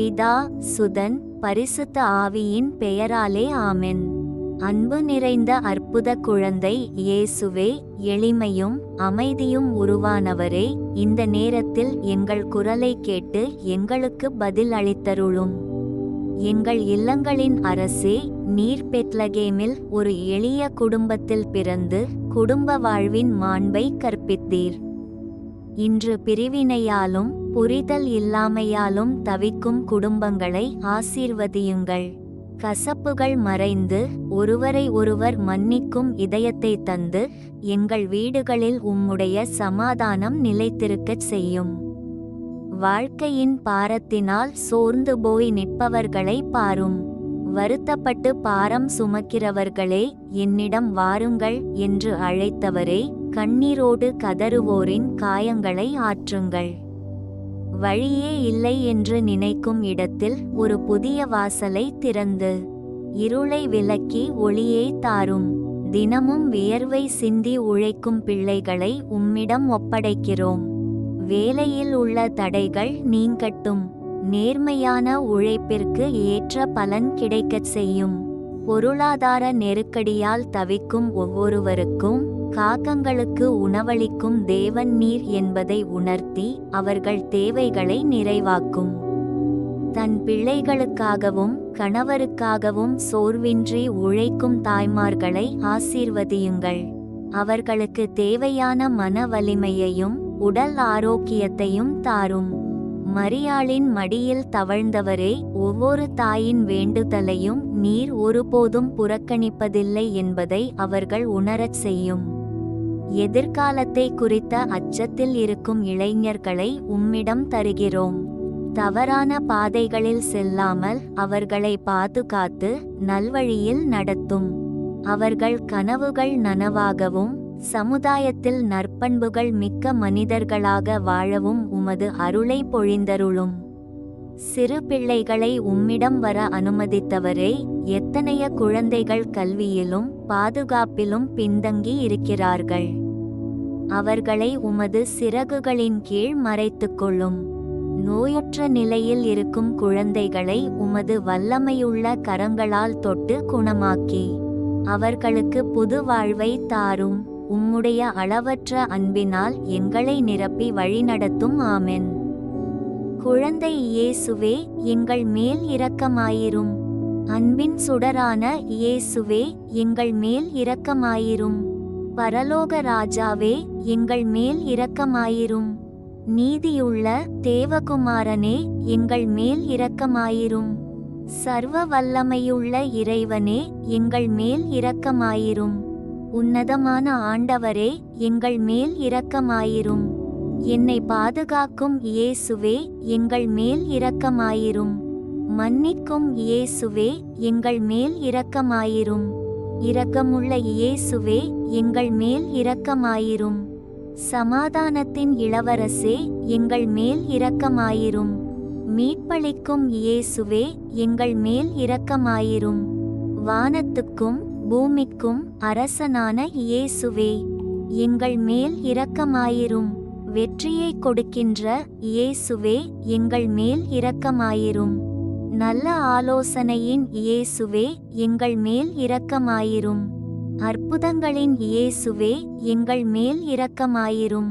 பிதா சுதன் பரிசுத்த ஆவியின் பெயராலே ஆமென். அன்பு நிறைந்த அற்புத குழந்தை இயேசுவே எளிமையும் அமைதியும் உருவானவரே இந்த நேரத்தில் எங்கள் குரலை கேட்டு எங்களுக்கு பதில் அளித்தருளும். எங்கள் இல்லங்களின் அரசே நீர் பெட்லகேமில் ஒரு எளிய குடும்பத்தில் பிறந்து குடும்ப வாழ்வின் மாண்பை கற்பித்தீர். இன்று பிரிவினையாலும் புரிதல் இல்லாமையாலும் தவிக்கும் குடும்பங்களை ஆசீர்வதியுங்கள். கசப்புகள் மறைந்து ஒருவரை ஒருவர் மன்னிக்கும் இதயத்தை தந்து எங்கள் வீடுகளில் உம்முடைய சமாதானம் நிலைத்திருக்கச் செய்யும். வாழ்க்கையின் பாரத்தினால் சோர்ந்து போய் நிற்பவர்களை பாரும். வருத்தப்பட்டு பாரம் சுமக்கிறவர்களே என்னிடம் வாருங்கள் என்று அழைத்தவரே கண்ணீரோடு கதறுவோரின் காயங்களை ஆற்றுங்கள். வழியே இல்லை என்று நினைக்கும் இடத்தில் ஒரு புதிய வாசலை திறந்து இருளை விலக்கி ஒளியை தாரும். தினமும் வியர்வை சிந்தி உழைக்கும் பிள்ளைகளை உம்மிடம் ஒப்படைக்கிறோம். வேலையில் உள்ள தடைகள் நீங்கட்டும். நேர்மையான உழைப்பிற்கு ஏற்ற பலன் கிடைக்கச் செய்யும். பொருளாதார நெருக்கடியால் தவிக்கும் ஒவ்வொருவருக்கும் காக்கங்களுக்கு உணவளிக்கும் தேவன் நீர் என்பதை உணர்த்தி அவர்கள் தேவைகளை நிறைவாக்கும். தன் பிள்ளைகளுக்காகவும் கணவருக்காகவும் சோர்வின்றி உழைக்கும் தாய்மார்களை ஆசீர்வதியுங்கள். அவர்களுக்கு தேவையான மன வலிமையையும் உடல் ஆரோக்கியத்தையும் தாரும். மரியாளின் மடியில் தவழ்ந்தவரே ஒவ்வொரு தாயின் வேண்டுதலையும் நீர் ஒருபோதும் புறக்கணிப்பதில்லை என்பதை அவர்கள் உணரச் செய்யும். எதிர்காலத்தை குறித்த அச்சத்தில் இருக்கும் இளைஞர்களை உம்மிடம் தருகிறோம். தவறான பாதைகளில் செல்லாமல் அவர்களை பாதுகாத்து நல்வழியில் நடத்தும். அவர்கள் கனவுகள் நனவாகவும் சமுதாயத்தில் நற்பண்புகள் மிக்க மனிதர்களாக வாழவும் உமது அருளை பொழிந்தருளும். சிறு பிள்ளைகளை உம்மிடம் வர அனுமதித்தவரே எத்தனைய குழந்தைகள் கல்வியிலும் பாதுகாப்பிலும் பின்தங்கி இருக்கிறார்கள். அவர்களை உமது சிறகுகளின் கீழ் மறைத்துக் கொள்ளும் நோயுற்ற நிலையில் இருக்கும் குழந்தைகளை உமது வல்லமையுள்ள கரங்களால் தொட்டு குணமாக்கி அவர்களுக்கு புது வாழ்வை தாரும். உம்முடைய அளவற்ற அன்பினால் எங்களை நிரப்பி வழிநடத்தும். ஆமென். குழந்தை இயேசுவே எங்கள் மேல் இரக்கமாயிரும். அன்பின் சுடரான இயேசுவே எங்கள் மேல் இரக்கமாயிரும். பரலோக ராஜாவே எங்கள் மேல் இரக்கமாயிரும். நீதியுள்ள தேவகுமாரனே எங்கள் மேல் இரக்கமாயிரும். சர்வ வல்லமையுள்ள இறைவனே எங்கள் மேல் இரக்கமாயிரும். உன்னதமான ஆண்டவரே எங்கள் மேல் இரக்கமாயிரும். என்னை பாதுகாக்கும் இயேசுவே எங்கள் மேல் இரக்கமாயிரும். மன்னிக்கும் இயேசுவே எங்கள் மேல் இரக்கமாயிரும். இரக்கமுள்ள இயேசுவே எங்கள் மேல் இரக்கமாயிரும். சமாதானத்தின் இளவரசே எங்கள் மேல் இரக்கமாயிரும். மீட்பளிக்கும் இயேசுவே எங்கள் மேல் இரக்கமாயிரும். வானத்துக்கும் பூமிக்கும் அரசனான இயேசுவே எங்கள் மேல் இரக்கமாயிரும். வெற்றியை கொடுக்கின்ற இயேசுவே எங்கள் மேல் இரக்கமாயிரும். நல்ல ஆலோசனையின் இயேசுவே எங்கள் மேல் இரக்கமாயிரும். அற்புதங்களின் இயேசுவே எங்கள் மேல் இரக்கமாயிரும்.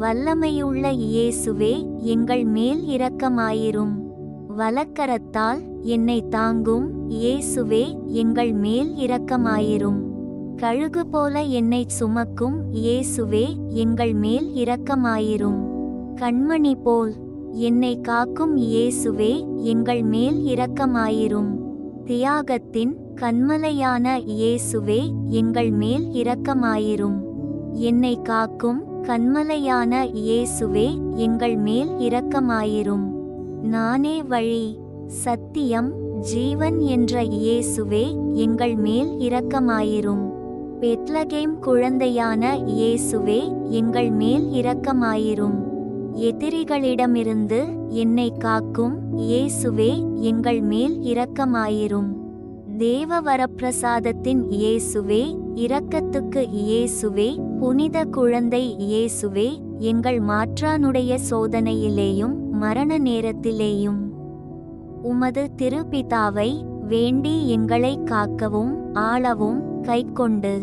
வல்லமையுள்ள இயேசுவே எங்கள் மேல் இரக்கமாயிரும். வலக்கரத்தால் என்னை தாங்கும் இயேசுவே எங்கள் மேல் இரக்கமாயிரும். கழுகு போல என்னை சுமக்கும் இயேசுவே எங்கள் மேல் இரக்கமாயிரும். கண்மணி போல் என்னை காக்கும் இயேசுவே எங்கள் மேல் இரக்கமாயிரும். தியாகத்தின் கண்மலையான இயேசுவே எங்கள் மேல் இரக்கமாயிரும். என்னை காக்கும் கண்மலையான இயேசுவே எங்கள் மேல் இரக்கமாயிரும். நானே வழி சத்தியம் ஜீவன் என்ற இயேசுவே எங்கள் மேல் இரக்கமாயிரும். பெத்லகேம் குழந்தையான இயேசுவே எங்கள் மேல் இரக்கமாயிரும். எதிரிகளிடமிருந்து என்னை காக்கும் இயேசுவே எங்கள் மேல் இரக்கமாயிரும். தேவ வரப்பிரசாதத்தின் இயேசுவே இரக்கத்துக்கு இயேசுவே புனித குழந்தை இயேசுவே எங்கள் மாற்றானுடைய சோதனையிலேயும் மரண நேரத்திலேயும். உமது திருப்பிதாவை வேண்டி எங்களை காக்கவும் ஆளவும் கைக்கொண்டு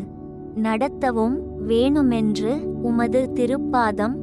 நடத்தவும் வேணுமென்று உமது திருப்பாதம்